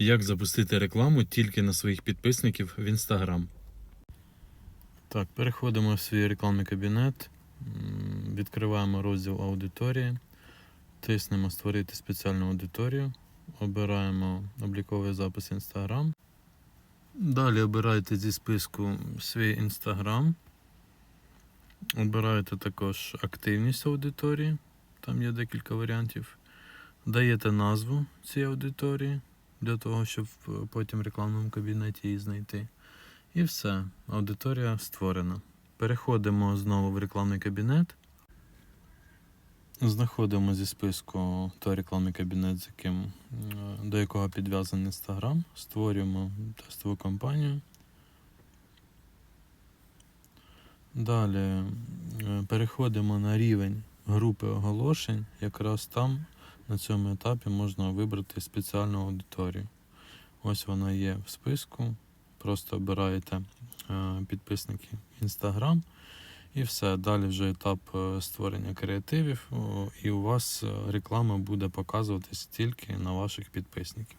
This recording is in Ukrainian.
Як запустити рекламу тільки на своїх підписників в Instagram. Так, переходимо в свій рекламний кабінет, відкриваємо розділ аудиторії, тиснемо Створити спеціальну аудиторію, обираємо обліковий запис Instagram. Далі обирайте зі списку свій Instagram. Обираєте також активність аудиторії, там є декілька варіантів. Даєте назву цієї аудиторії для того, щоб е, потім в рекламному кабінеті її знайти. І все, аудиторія створена. Переходимо знову в рекламний кабінет. Знаходимо зі списку той рекламний кабінет, з яким, е, до якого підв'язаний Instagram. Створюємо тестову кампанію. Далі е, переходимо на рівень групи оголошень. Якраз там на цьому етапі можна вибрати спеціальну аудиторію. Ось вона є в списку. Просто обираєте е, підписники Instagram і все. Далі вже етап е, створення креативів, і у вас е, реклама буде показуватись тільки на ваших підписників.